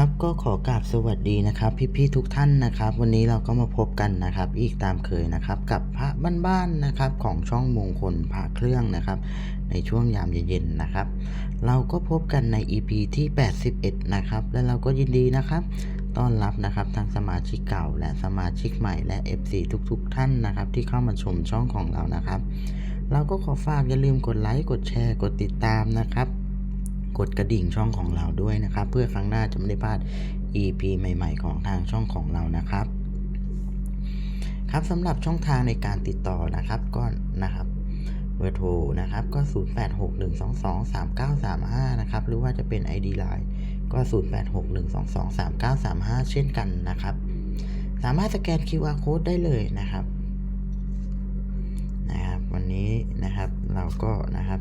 ครับก็ขอกราบสวัสดีนะครับ พี่ๆทุกท่านนะครับ วันนี้เราก็มาพบกันนะครับ อีกตามเคยนะครับ กับพระบ้านๆนะครับของช่องมงคลพระเครื่องนะครับ ในช่วงยามเย็นๆนะครับ เราก็พบกันใน EP ที่ 81 นะครับ และเราก็ยินดีนะครับต้อนรับนะครับทั้งสมาชิกเก่า และสมาชิกใหม่และ FC ทุกๆ ท่านนะครับ ที่เข้ามาชมช่องของเรานะครับ เราก็ขอฝากอย่าลืมกดไลค์กดแชร์กดติดตามนะครับ กดกระดิ่งช่องของเราด้วยนะครับ เพื่อครั้งหน้าจะไม่ได้พลาด EP ใหม่ ๆ ของทางช่องของเรานะครับ ครับสำหรับช่องทางในการติดต่อนะครับก็นะครับเบอร์โทรนะครับก็ 0861223935 นะครับ หรือว่าจะเป็น ID Line ก็ 0861223935 เช่นกันนะครับ สามารถสแกน QR Code ได้เลยนะครับนะครับ วันนี้นะครับเราก็นะครับ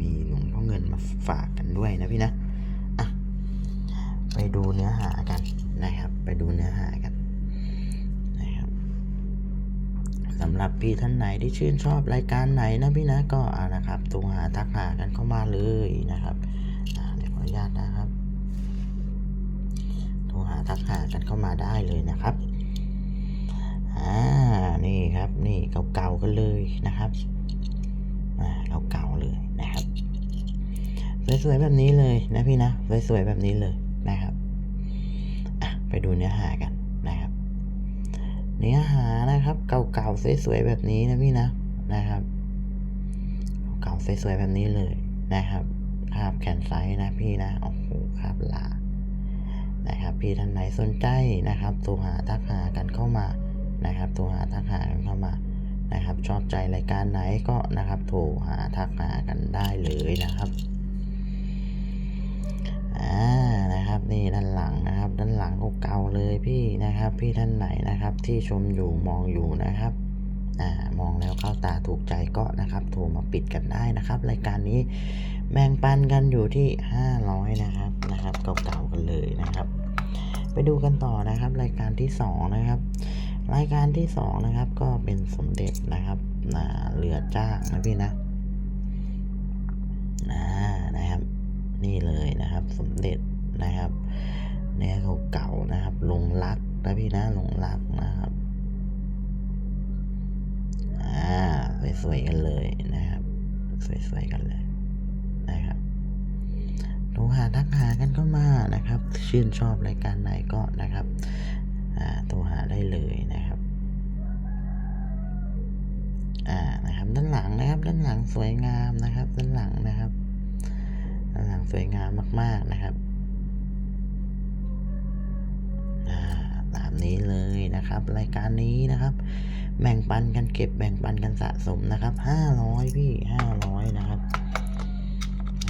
มีหลวง เงินมาฝากกันด้วยนะพี่นะอะไปดูเนื้อหากันนะครับ ไปดูเนื้อหากันนะครับสำหรับพี่ท่านไหนที่ชื่นชอบรายการไหนนะพี่นะก็อ่านะครับตัวหาทักหากันเข้ามาเลยนะครับเดี๋ยวขออนุญาตนะครับโทรหาทักหากันเข้ามาได้เลยนะครับอ่านี่ครับนี่เก่าๆกันเลยนะครับ อ่าเก่าๆเลยนะครับ สวยๆแบบนี้เลยนะพี่นะสวยๆแบบนี้เลยนะครับอะไปดูเนื้อหากันนะครับ เนื้อหานะครับเก่าๆสวยๆแบบนี้นะพี่นะนะครับ เก่าๆสวยๆแบบนี้เลยนะครับคาบแขนไซส์นะพี่นะโอ้โหคาบลานะครับ พี่ท่านไหนสนใจนะครับโทรหาทักหากันเข้ามานะครับโทรหาทักหากันเข้ามานะครับ ชอบใจรายการไหนก็นะครับโทรหาทักหากันได้เลยนะครับ อ่า นี่ด้านหลังนะครับ ด้านหลังก็เก่าเลยพี่นะครับ พี่ท่านไหนนะครับ ที่ชมอยู่มองอยู่นะครับอ่ามองแล้วเข้าตาถูกใจก็นะครับโทรมาปิดกันได้นะครับ รายการนี้แบ่งปันกันอยู่ที่ 500 นะครับนะครับเก่าๆกันเลยนะครับ ไปดูกันต่อนะครับ รายการที่สองนะครับ รายการที่สองนะครับ ก็เป็นสมเด็จนะครับอ่าเรือจ้างนะพี่นะอ่านะครับ นี่เลยนะครับสมเด็จ นะครับ เนื้อเก่าๆนะครับ ลงรักนะพี่นะลงรักนะครับอ่าสวยๆกันเลยนะครับ สวยๆกันเลยนะครับโทรหาทักหากันก็มานะครับ ชื่นชอบรายการไหนก็นะครับอ่าโทรหาได้เลยนะครับอ่านะครับด้านหลังนะครับ ด้านหลังสวยงามนะครับ ด้านหลังนะครับด้านหลังสวยงามมากๆนะครับ นี้เลยนะครับ รายการนี้นะครับ แบ่งปันกันเก็บแบ่งปันกันสะสมนะครับห้าร้อยพี่ห้าร้อยนะครับ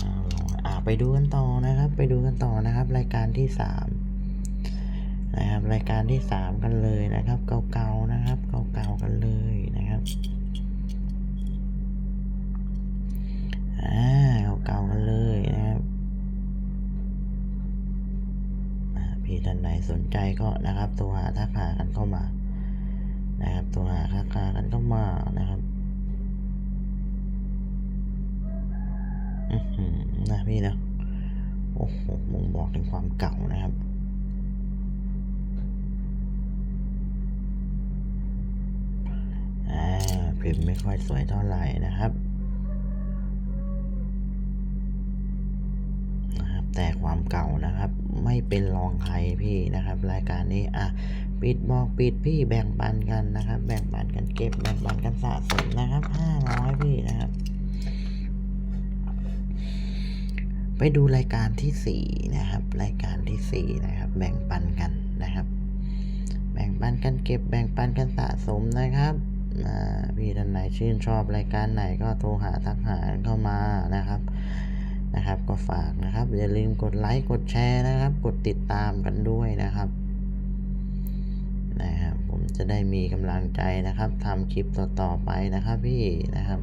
ห้าร้อยอ่าไปดูกันต่อนะครับ ไปดูกันต่อนะครับ รายการที่สามนะครับ รายการที่สามกันเลยนะครับ เก่าๆนะครับ เก่าๆกันเลยนะครับอ่าเก่าๆกันเลยนะครับอ่า พี่ท่านไหนสนใจก็นะครับโทรหาทักหากันเข้ามา นะครับโทรหาทักหากันเข้ามานะครับอือหือนะพี่นะโอ้โหบ่งบอกถึงความเก่านะครับอ่าพิมพ์ไม่ค่อยสวยเท่าไหร่นะครับนะครับ แต่ความเก่านะครับ ไม่เป็นรองใครพี่นะครับ รายการนี้อะปิดบอกปิดพี่แบ่งปันกันนะครับ แบ่งปันกันเก็บแบ่งปันกันสะสมนะครับห้าร้อยพี่นะครับ ไปดูรายการที่สี่นะครับ รายการที่สี่นะครับ แบ่งปันกันนะครับ แบ่งปันกันเก็บแบ่งปันกันสะสมนะครับพี่ท่านไหนชื่นชอบรายการไหนก็โทรหาทักหาเข้ามานะครับ นะครับ ก็ฝากนะครับ อย่าลืมกดไลค์กดแชร์นะครับ กดติดตามกันด้วยนะครับนะครับ ผมจะได้มีกำลังใจนะครับทำคลิปต่อๆไปนะครับพี่นะครับ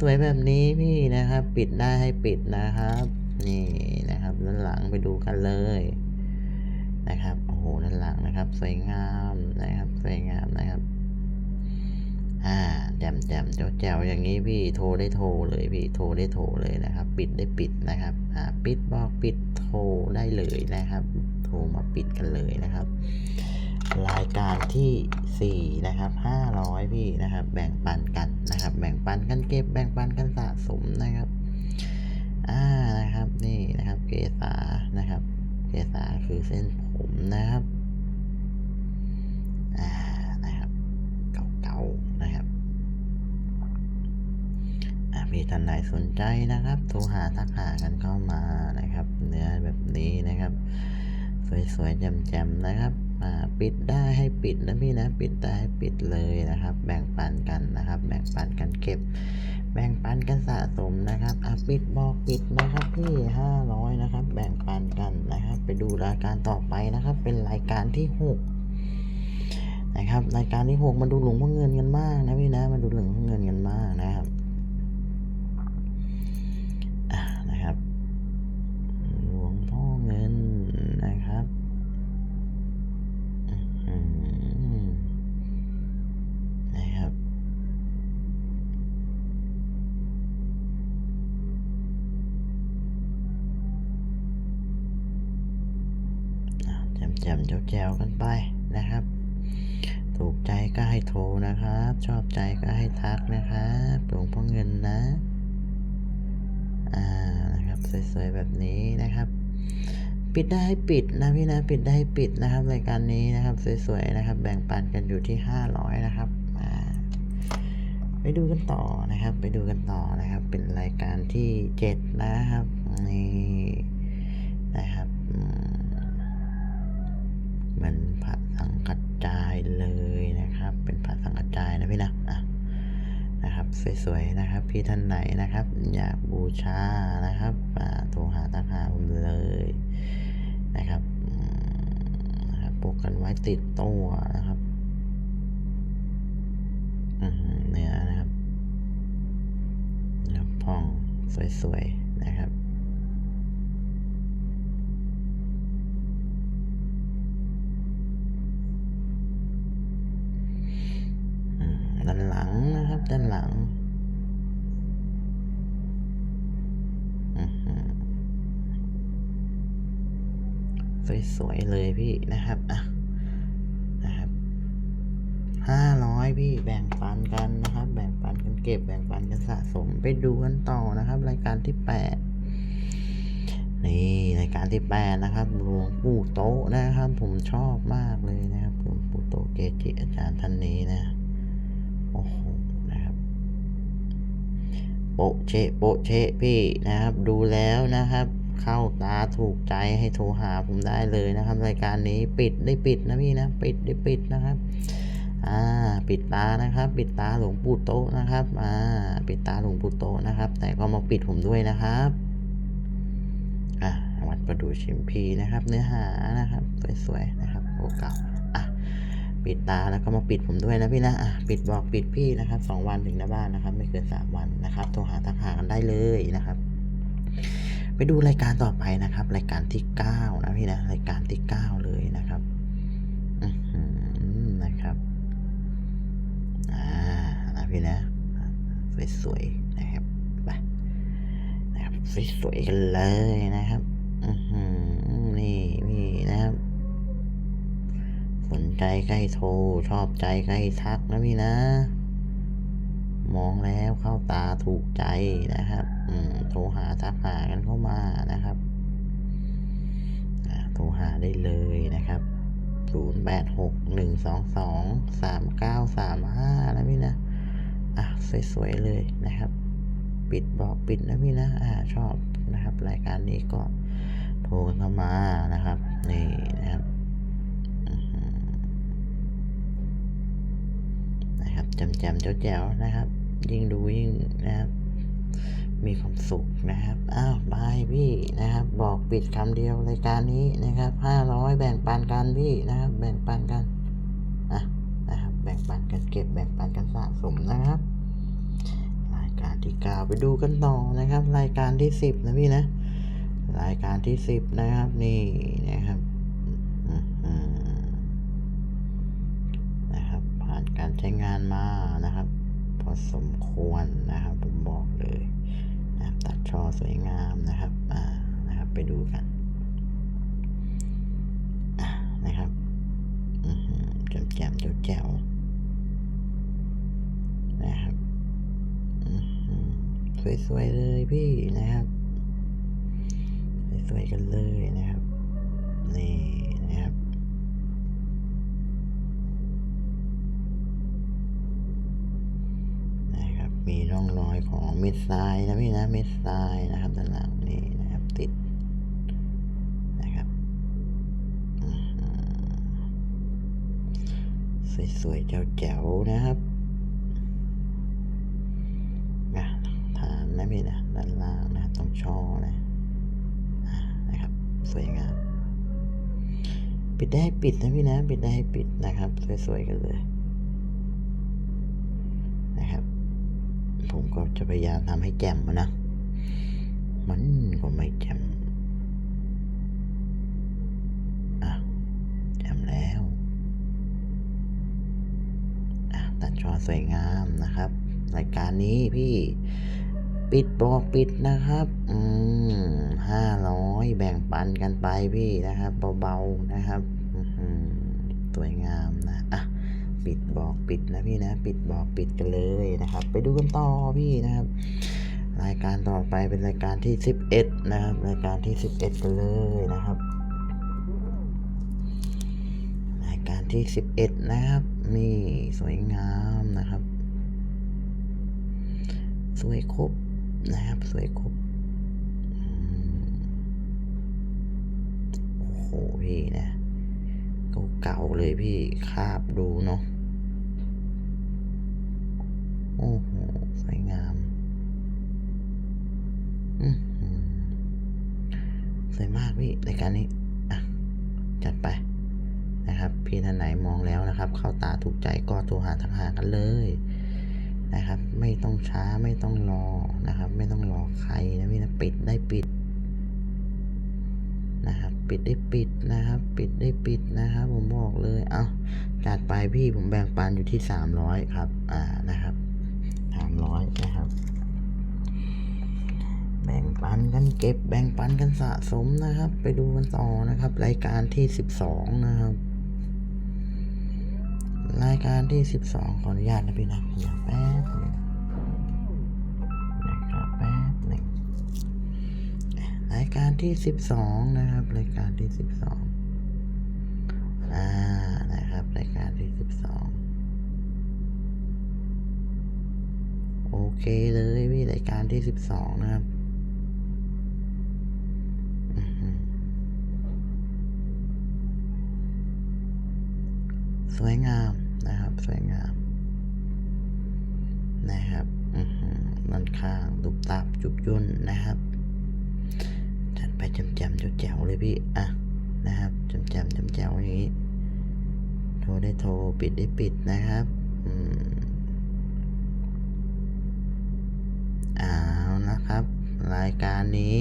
สวยๆแบบนี้พี่นะครับ ปิดได้ให้ปิดนะครับ นี่นะครับด้านหลังไปดูกันเลยนะครับโอ้โหด้านหลังนะครับ สวยงามนะครับ สวยงามนะครับ อ่าแจมแจมแจ๋วอย่างนี้พี่โทรได้โทรเลยพี่โทรได้โทรเลยนะครับ ปิดได้ปิดนะครับอ่าปิดบอกปิดโทรได้เลยนะครับ โทรมาปิดกันเลยนะครับ รายการที่สี่นะครับห้าร้อยพี่นะครับ แบ่งปันกันนะครับ แบ่งปันกันเก็บแบ่งปันกันสะสมนะครับอ่านะครับนี่นะครับ เกษานะครับ เกษาคือเส้นผมนะครับ มีท่านใดสนใจนะครับ โทรหาทักหากันเข้ามานะครับ เนื้อแบบนี้นะครับ สวยๆแจ่มๆนะครับอ่าปิดได้ให้ปิดนะพี่นะ ปิดได้ให้ปิดเลยนะครับ แบ่งปันกันนะครับ แบ่งปันกันเก็บ แบ่งปันกันสะสมนะครับอะปิดบอกปิดนะครับพี่ห้าร้อยนะครับ แบ่งปันกันนะครับ ไปดูรายการต่อไปนะครับ เป็นรายการที่หกนะครับ รายการที่หกมาดูหลวงพ่อเงินกันมากนะพี่นะ มาดูหลวงพ่อเงินกันมากนะครับ จมๆแจวกันไปนะครับ ถูกใจก็ให้โทรนะครับ ชอบใจก็ให้ทักนะครับหลวงพ่อเงินนะ อ่านะครับสวยๆแบบนี้นะครับ ปิดได้ให้ปิดนะพี่นะปิดได้ให้ปิดนะครับรายการนี้นะครับสวยๆนะครับ แบ่งปันกันอยู่ที่ห้าร้อยนะครับอ่าไปดูกันต่อนะครับ ไปดูกันต่อนะครับ เป็นรายการที่เจ็ดนะครับนี่นะครับ เหมือนพระสังกัจจายเลยนะครับ เป็นพระสังกัจจายนะพี่นะอะนะครับสวยๆนะครับ พี่ท่านไหนนะครับ อยากบูชานะครับอ่าโทรหาตาหาผมเลยนะครับนะครับปลูกกันไว้ติดตัวนะครับเนื้อนะครับเนื้อพองสวยๆ สวยๆเลยพี่นะครับอะนะครับห้าร้อยพี่แบ่งปันกันนะครับ แบ่งปันกันเก็บแบ่งปันกันสะสมไปดูกันต่อนะครับ รายการที่แปดนี่รายการที่แปดนะครับหลวงปู่โตะนะครับ ผมชอบมากเลยนะครับหลวงปู่โตะเกจิอาจารย์ท่านนี้นะโอ้โหนะครับโปเชโปเชพี่นะครับ ดูแล้วนะครับ เข้าตาถูกใจให้โทรหาผมได้เลยนะครับ รายการนี้ปิดได้ปิดนะพี่นะปิดได้ปิดนะครับอ่าปิดตานะครับ ปิดตาหลวงปู่โตนะครับอ่าปิดตาหลวงปู่โตนะครับ แต่ก็มาปิดผมด้วยนะครับอะวัดประดูชิมพีนะครับ เนื้อหานะครับสวยๆนะครับโอเก่าอะปิดตาแล้วก็มาปิดผมด้วยนะพี่นะอะปิดบอกปิดพี่นะครับสองวันถึงหน้าบ้านนะครับ ไม่เกินสามวันนะครับโทรหาทักหากันได้เลยนะครับ ไปดูรายการต่อไปนะครับ รายการที่เก้านะพี่นะรายการที่เก้าเลยนะครับอือหือนะครับอ่านะพี่นะสวยๆนะครับไปนะครับสวยๆกันเลยนะครับอือหือนี่นี่นะครับสนใจใก็ให้โทรชอบใจใก็ให้ทักนะพี่นะ มองแล้วเข้าตาถูกใจนะครับ อืมโทรหาทักหา ได้เลยนะครับศูนย์แปดหกหนึ่งสองสองสามเก้าสามห้านะพี่นะ อะ สวย ๆ เลยนะครับ ปิดบอกปิดนะพี่นะ อ่า ชอบนะครับ รายการนี้ก็โทรเข้ามานะครับ นี่นะครับนะครับแจมๆแจ๋วๆนะครับ ยิ่งดูยิ่งนะครับ มีความสุขนะครับ อ้าวบายพี่นะครับ บอกปิดคำเดียวรายการนี้นะครับห้าร้อยแบ่งปันกันพี่นะครับ แบ่งปันกันอะนะครับ แบ่งปันกันเก็บแบ่งปันกันสะสมนะครับ รายการที่เก้าไปดูกันต่อนะครับ รายการที่สิบนะพี่นะ รายการที่สิบนะครับ นี่นะครับนะครับ ผ่านการใช้งานมานะครับ พอสมควรนะครับ ผมบอกเลย ช่อสวยงามนะครับอ่านะครับ ไปดูกันะนะครับอือหือแจ่มแจ่มๆแจ๋วนะครับอือหือสวยๆเลยพี่นะครับสวยๆกันเลยนะครับนี่นะครับ นะค ร่องรอยของเม็ดทรายนะพี่นะเม็ดทรายนะครับด้านหลังนี่นะครับติดนะครับสวยๆแจ๋วๆนะครับอะฐานนะพี่นะด้านล่างนะครับตรงช่อนะอะนะครับสวยงามปิดได้ปิดนะพี่นะปิดได้ปิดนะครับ สวยๆกันเลย นะครับ ผมก็จะพยายามทำให้แจ่มนะ มันก็ไม่แจ่มอะแจ่มแล้วอะตัดช่อสวยงามนะครับ รายการนี้พี่ปิดบอกปิดนะครับ อืมห้าร้อยแบ่งปันกันไปพี่นะครับ เบาๆนะครับอื้อหือสวยงามนะ อะ ปิดบอก ปิดนะพี่นะ ปิดบอกปิดกันเลยนะครับ ไปดูกันต่อพี่นะครับ รายการต่อไปเป็นรายการที่สิบเอ็ดนะครับ รายการที่สิบเอ็ดกันเลยนะครับ รายการที่สิบเอ็ดนะครับนี่สวยงามนะครับ สวยครบนะครับ สวยครบโอ้โหพี่นะเก่าๆเลยพี่คาบดูเนาะ โอ้โหสวยงามอือหือสวยมากพี่รายการนี้อะจัดไปนะครับ พี่ท่านไหนมองแล้วนะครับ เข้าตาถูกใจก็โทรหาทางหากันเลยนะครับ ไม่ต้องช้าไม่ต้องรอนะครับ ไม่ต้องรอใครนะพี่นะปิดได้ปิดนะครับ ปิดได้ปิดนะครับ ปิดได้ปิดนะครับ ผมบอกเลย เอาจัดไปพี่ผมแบ่งปันอยู่ที่สามร้อยครับ อ่านะครับ สามร้อยนะครับ แบ่งปันกันเก็บ แบ่งปันกันสะสมนะครับ ไปดูกันต่อนะครับ รายการที่สิบสองนะครับ รายการที่สิบสองขออนุญาตนะพี่นะเดี๋ยวแป๊บหนึงนะครับแป๊บหนึ่งรายการที่สิบสองนะครับ รายการที่สิบสอง เคเลยพี่รายการที่สิบสองนะครับสวยงามนะครับ สวยงาม นะครับอือหือด้านข้างตุบตับจุบยุ่นนะครับจัดไปจำจำๆแจ๋วเลยพี่อะนะครับจำจำจำแจ๋วอย่างนี้ โทรได้โทรปิดได้ปิดนะครับ อืมเอานะครับ รายการนี้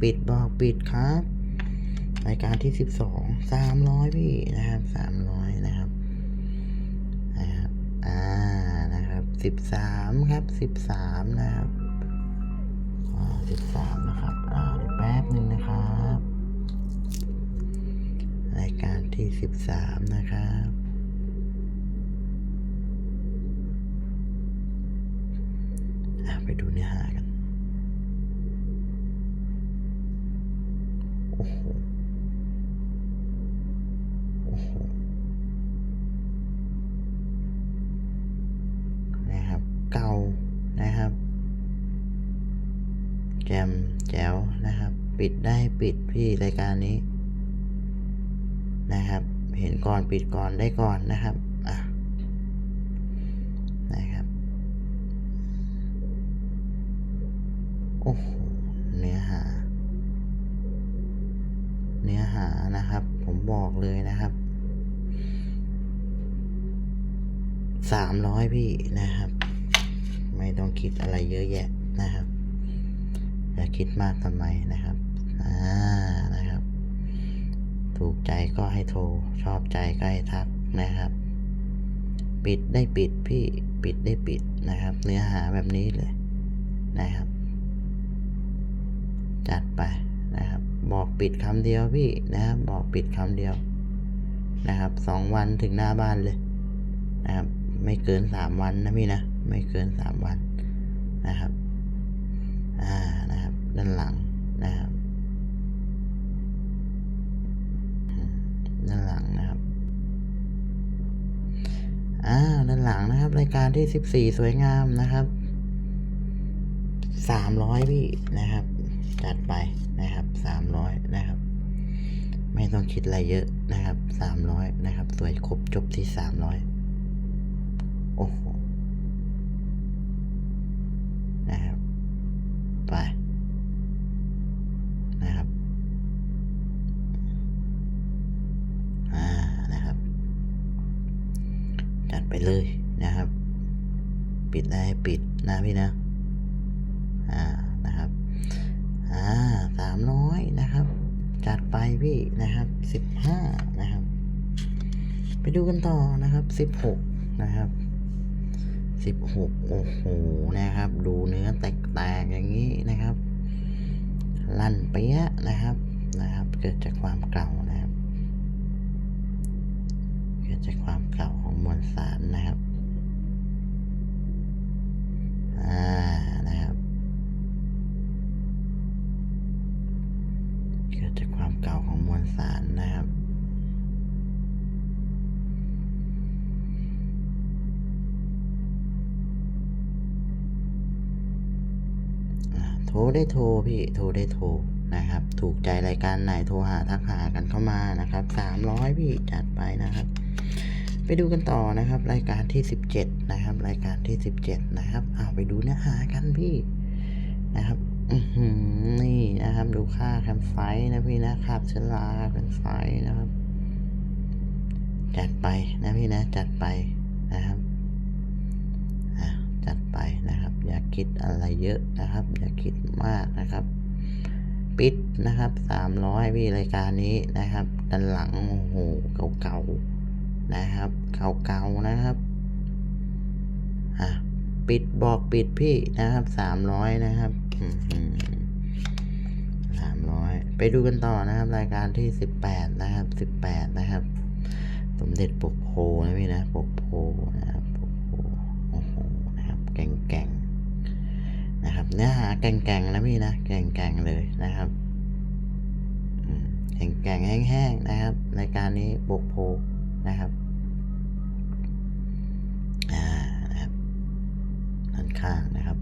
ปิดบอกปิดครับ รายการที่สิบสองสามร้อยพี่นะครับสามร้อยนะครับนะครับอ่านะครับสิบสามครับสิบสามนะครับอ่าสิบสามนะครับอ่าเดี๋ยวแป๊บหนึ่งนะครับ รายการที่สิบสามนะครับอะไปดูเนื้อหากัน โอ้โห โอ้โห นะครับ เก่า นะครับ แจมแจ๋วนะครับ ปิดได้ปิดพี่รายการนี้นะครับ เห็นก่อนปิดก่อนได้ก่อนนะครับอะนะครับโอ้โหเนื้อหา เนื้อหานะครับ ผมบอกเลยนะครับสามร้อยพี่นะครับ ไม่ต้องคิดอะไรเยอะแยะนะครับอย่าคิดมากทำไมนะครับอ่านะครับ ถูกใจก็ให้โทร ชอบใจก็ให้ทักนะครับ ปิดได้ปิดพี่ปิดได้ปิดนะครับ เนื้อหาแบบนี้เลยนะครับ จัดไปนะครับ บอกปิดคำเดียวพี่นะครับ บอกปิดคำเดียวนะครับสองวันถึงหน้าบ้านเลยนะครับ ไม่เกินสามวันนะพี่นะ ไม่เกินสามวันนะครับอ่านะครับด้านหลังนะครับด้านหลังนะครับอ่าด้านหลังนะครับรายการที่สิบสี่สวยงามนะครับสามร้อยพี่นะครับ จัดไปนะครับสามร้อยนะครับ ไม่ต้องคิดอะไรเยอะนะครับสามร้อยนะครับ สวยครบจบที่สามร้อยโอ้โหนะครับ ไปนะครับอ่านะครับ จัดไปเลยนะครับ ปิดได้ปิดนะพี่นะอ่านะครับอ่าสามร้อยนะครับ จัดไปพี่นะครับสิบห้านะครับ ไปดูกันต่อนะครับสิบหกนะครับสิบหกโอ้โหนะครับ ดูเนื้อแตก ตาอย่างนี้นะครับลั่นเปี้ยนะครับนะครับเกิดจากความเก่านะครับ เกิดจากความเก่าของมวลสารนะครับอ่า รได้โทรพี่โทรได้โทรนะครับ ถูกใจรายการไหนโทรหาทักหากันเข้ามานะครับสามร้อยพี่จัดไปนะครับ ไปดูกันต่อนะครับ รายการที่สิบเจ็ดนะครับ รายการที่สิบเจ็ดนะครับเอาไปดูเนื้อหากันพี่นะครับอือหือนี่นะครับ ดูค่าแคมไฟนะพี่นะคาบเชลาแคมไฟนะครับ จัดไปนะพี่นะจัดไปนะครับจัดไปนะครับ อย่าคิดอะไรเยอะนะครับ อย่าคิดมากนะครับ ปิดนะครับสามร้อยพี่รายการนี้นะครับด้านหลังโอ้โหเก่าๆนะครับเก่าๆนะครับอะปิดบอกปิดพี่นะครับสามร้อยนะครับสามร้อยไปดูกันต่อนะครับ รายการที่สิบแปดนะครับสิบแปดนะครับ สมเด็จปกโพนะพี่นะปกโพนะครับปกโพโอ้โหนะครับแก่งแก่ง นะครับเนื้อหาแก่งแก่งๆนะพี่นะแก่งๆเลยนะครับแก่งๆแห้งๆนะครับ ในการนี้บกโพนะครับอ่านะครับด้านข้างนะครับ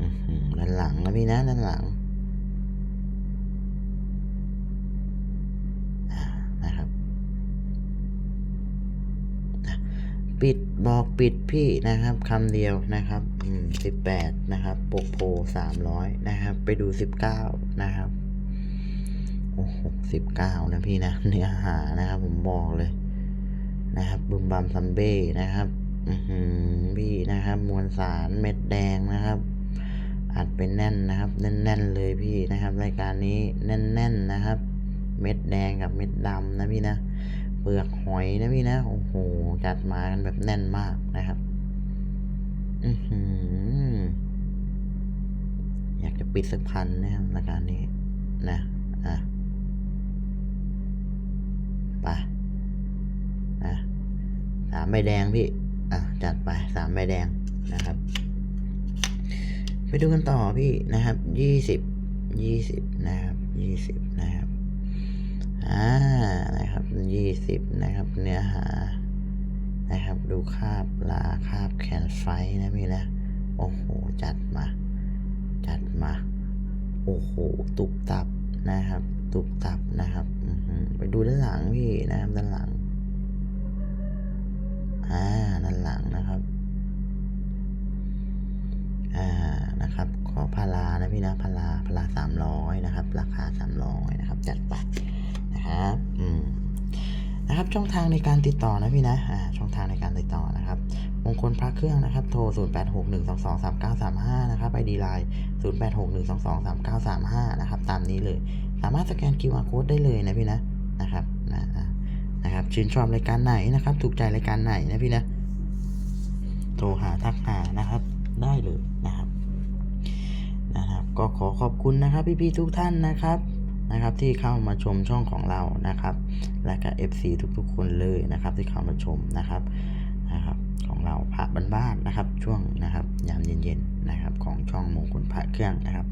อือหือด้านหลังนะพี่นะด้านหลังอ่านะครับ ปิดบอกปิดพี่นะครับคำเดียวนะครับอืมสิบแปดนะครับปกโพสามร้อยนะครับ ไปดูสิบเก้านะครับโอ้โหสิบเก้านะพี่นะเนื้อหานะครับ ผมบอกเลยนะครับบึมบัมซัมเบ้นะครับอืพี่นะครับ มวลสารเม็ดแดงนะครับอัดเป็นแน่นนะครับ แน่นๆเลยพี่นะครับ รายการนี้แน่นๆนะครับ เม็ดแดงกับเม็ดดำนะพี่นะ เปลือกหอยนะพี่นะ โอ้โห จัดมากันแบบแน่นมากนะครับอือหืออยากจะปิดสักพันนะครับรายการนี้ นะ อะไปนะสามใบแดงพี่ อะ จัดไปสามใบแดงนะครับ ไปดูกันต่อพี่นะครับ ยี่สิบ ยี่สิบนะครับ ยี่สิบนะครับ อ่านะครับยี่สิบนะครับ เนื้อหานะครับ ดูคาบลาคาบแขนไฟนะพี่นะ โอ้โห จัดมา จัดมา โอ้โห ตุบตับนะครับ ตุบตับนะครับอือหือไปดูด้านหลังพี่นะครับด้านหลัง อ่า ด้านหลังนะครับ อ่า นะครับ ขอพารานะพี่นะพาราพาราสามร้อยนะครับ ราคาสามร้อยนะครับ จัดไป นะครับอืมนะครับช่องทางในการติดต่อนะพี่นะอ่าช่องทางในการติดต่อนะครับมงคลพระเครื่องนะครับ โทร 0 8 6 1 2 2 3 9 3 5 นะครับไอดีไลน์0 8 6 1 2 2 3 9 3 5 นะครับ ตามนี้เลย สามารถสแกน QR code ได้เลยนะพี่นะนะครับนะอะนะครับชื่นชอบรายการไหนนะครับ ถูกใจรายการไหนนะพี่นะโทรหาทักหานะครับ ได้เลยนะครับนะครับ ก็ขอขอบคุณนะครับพี่ๆทุกท่านนะครับ นะครับที่เข้ามาชมช่องของเรานะครับ และก็ FC ทุกๆ คนเลยนะครับที่เข้ามาชมนะครับนะครับของเราพระบ้านๆนะครับ ช่วงนะครับยามเย็นๆนะครับของช่องมงคลพระเครื่องนะครับ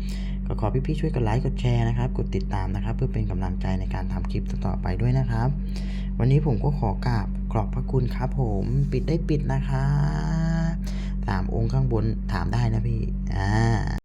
ก็ขอพี่ๆช่วยกดไลค์กดแชร์นะครับ กดติดตามนะครับ เพื่อเป็นกำลังใจในการทำคลิปต่อๆไปด้วยนะครับ วันนี้ผมก็ขอกราบขอบพระคุณครับผมปิดได้ปิดนะคะสามองค์ข้างบนถามได้นะพี่อ่า